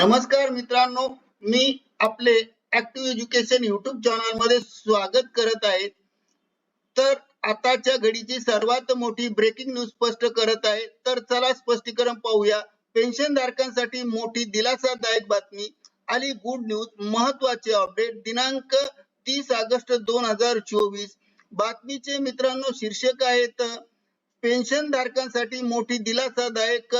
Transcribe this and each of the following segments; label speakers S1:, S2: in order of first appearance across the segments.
S1: नमस्कार मित्रांनो मी आपले ऍक्टिव्ह एज्युकेशन युट्यूब चॅनलमध्ये स्वागत करत आहे. तर आताच्या घडीची सर्वात मोठी ब्रेकिंग न्यूज स्पष्ट करत आहे. तर चला स्पष्टीकरण पाहूया. पेन्शन धारकांसाठी मोठी दिलासादायक बातमी आली गुड न्यूज महत्त्वाचे अपडेट दिनांक तीस ऑगस्ट दोन हजार चोवीस. बातमीचे मित्रांनो शीर्षक आहेत पेन्शन धारकांसाठी मोठी दिलासादायक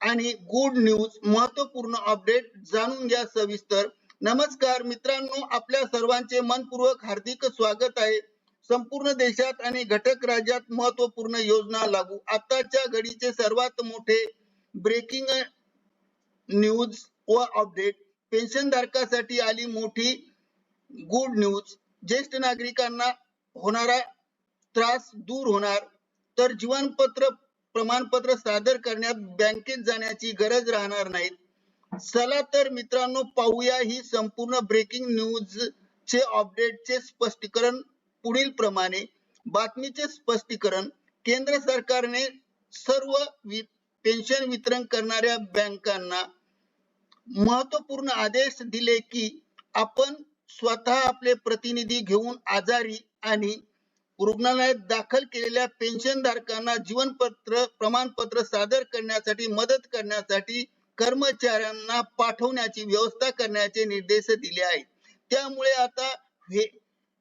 S1: आणि गुड न्यूज महत्त्वपूर्ण अपडेट जाणून घ्या सविस्तर. नमस्कार मित्रांनो आपल्या सर्वांचे मनपूर्वक हार्दिक स्वागत आहे. संपूर्ण देशात आणि घटक राज्यात महत्त्वपूर्ण योजना लागू. आताच्या घडीचे सर्वात मोठे ब्रेकिंग न्यूज व अपडेट पेन्शन धारकासाठी आली मोठी गुड न्यूज ज्येष्ठ नागरिकांना होणारा त्रास दूर होणार. तर जीवनपत्र प्रमाणपत्र सादर करण्यात बँकेत जाण्याची गरज राहणार नाही चला तर मित्रांनो पाहूया ही संपूर्ण ब्रेकिंग न्यूज चे अपडेट चे स्पष्टीकरण पुढील प्रमाणे. बातमीचे स्पष्टीकरण केंद्र सरकारने सर्व पेन्शन वितरण करणाऱ्या बँकांना महत्त्वपूर्ण आदेश दिले की आपण स्वतः आपले प्रतिनिधी घेऊन आजारी आणि रुग्णालयात दाखल केलेल्या पेन्शन धारकांना जीवनपत्र प्रमाणपत्र सादर करण्यासाठी मदत करण्यासाठी कर्मचाऱ्यांना पाठवण्याची व्यवस्था करण्याचे निर्देश दिले आहेत. त्यामुळे आता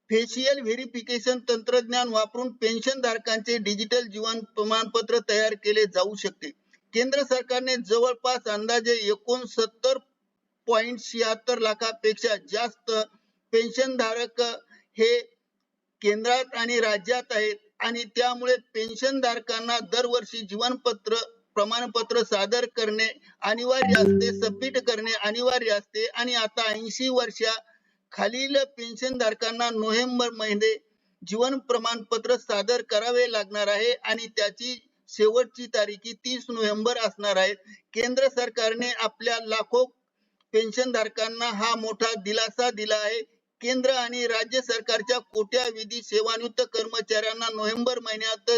S1: फेशियल व्हेरिफिकेशन तंत्रज्ञान वापरून पेन्शन धारकांचे डिजिटल जीवन प्रमाणपत्र तयार केले जाऊ शकते. केंद्र सरकारने जवळपास अंदाजे एकोणसत्तर पॉइंट शहात्तर लाखापेक्षा जास्त पेन्शन धारक हे केंद्रात आणि राज्यात आहेत. आणि त्यामुळे पेन्शन धारकांना दरवर्षी जीवनपत्र प्रमाणपत्र सादर करणे अनिवार्य असते सबमिट करणे अनिवार्य असते. आणि आता ऐंशी वर्षा खालील पेन्शन धारकांना नोव्हेंबर महिने जीवन प्रमाणपत्र सादर करावे लागणार आहे. आणि त्याची शेवटची तारीख तीस नोव्हेंबर असणार आहे. केंद्र सरकारने आपल्या लाखो पेन्शन धारकांना हा मोठा दिलासा दिला आहे. केंद्र आणि राज्य सरकारच्या कोट्या विधी सेवानिवृत्त कर्मचाऱ्यांना नोव्हेंबर महिन्यात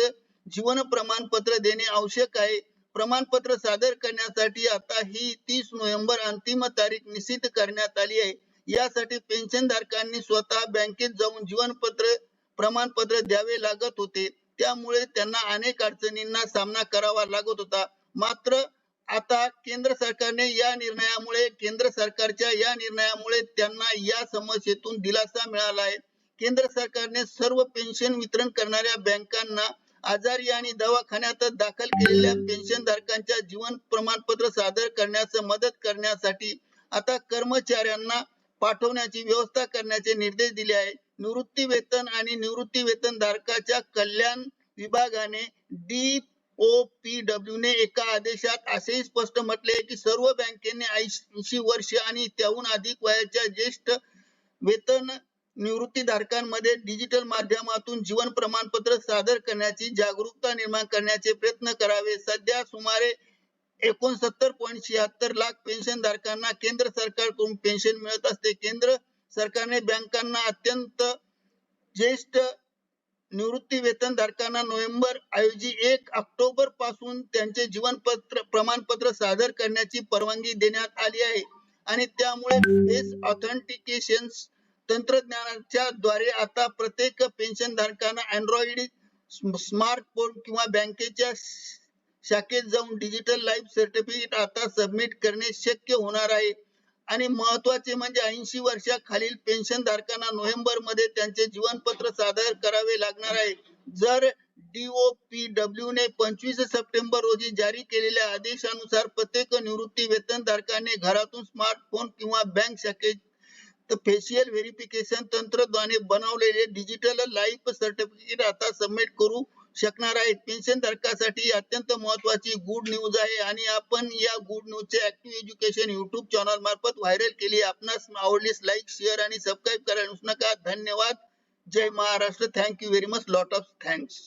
S1: जीवन प्रमाणपत्र देणे आवश्यक आहे. प्रमाणपत्र सादर करण्यासाठी आता ही तीस नोव्हेंबर अंतिम तारीख निश्चित करण्यात आली आहे. यासाठी पेन्शन धारकांनी स्वतः बँकेत जाऊन जीवनपत्र प्रमाणपत्र द्यावे लागत होते. त्यामुळे त्यांना अनेक अडचणींना सामना करावा लागत होता. मात्र आता केंद्र सरकारने या निर्णयामुळे केंद्र सरकारच्या या निर्णयामुळे त्यांना या समस्येतून दिलासा मिळाला आहे. केंद्र सरकारने सर्व पेन्शन वितरण करणाऱ्या बँकांना आजारी आणि दवाखान्यात दाखल केलेल्या पेन्शन धारकांच्या जीवन प्रमाणपत्र सादर करण्यास मदत करण्यासाठी आता कर्मचाऱ्यांना पाठवण्याची व्यवस्था करण्याचे निर्देश दिले आहे निवृत्ती वेतन आणि निवृत्ती वेतन धारकाच्या कल्याण विभागाने डी ओपीडब्ल्यू ने एका आदेशात असेही स्पष्ट म्हटले की सर्व बँकेने ऐंशी वर्ष आणि त्याहून अधिक वयाच्या ज्येष्ठ वेतन निवृत्ती धारकांमध्ये डिजिटल माध्यमातून जीवन प्रमाणपत्र सादर करण्याची जागरूकता निर्माण करण्याचे प्रयत्न करावे. सध्या सुमारे एकोणसत्तर पॉईंट शहात्तर लाख पेन्शन धारकांना केंद्र सरकारकडून पेन्शन मिळत असते. केंद्र सरकारने बँकांना अत्यंत ज्येष्ठ निवृत्ती वेतन धारकांना नोव्हेंबर ऐवजी एक ऑक्टोबरपासून त्यांचे जीवनपत्र प्रमाणपत्र सादर करण्याची परवानगी देण्यात आली आहे. आणि त्यामुळे फेस ऑथेंटिकेशन तंत्रज्ञानाच्या द्वारे आता प्रत्येक पेन्शन धारकांना अँड्रॉइड स्मार्टफोन किंवा बँकेच्या शाखेत जाऊन डिजिटल लाईफ सर्टिफिकेट आता सबमिट करणे शक्य होणार आहे. आणि महत्त्वाचे म्हणजे ऐंशी वर्षा खालील पेन्शन धारकांना नोव्हेंबरमध्ये त्यांचे जीवनपत्र सादर करावे लागणार आहे. जर डीओपीडब्ल्यू ने पंचवीस सप्टेंबर रोजी जारी केलेल्या आदेशानुसार प्रत्येक निवृत्ती वेतन धारकाने घरातून स्मार्टफोन किंवा बँक शाखेत फेशियल व्हेरिफिकेशन तंत्रद्वारे बनवलेले डिजिटल लाईफ सर्टिफिकेट आता सबमिट करू शकणार आहेत पेन्शन धारकासाठी अत्यंत महत्वाची गुड न्यूज आहे आणि आपण या गुड न्यूज चे ऍक्टिव्ह एज्युकेशन युट्यूब चॅनल मार्फत व्हायरल केली. आपणास आवडलीस लाईक शेअर आणि सबस्क्राईब करायला नका. धन्यवाद. जय Maharashtra. Thank you very much lot of thanks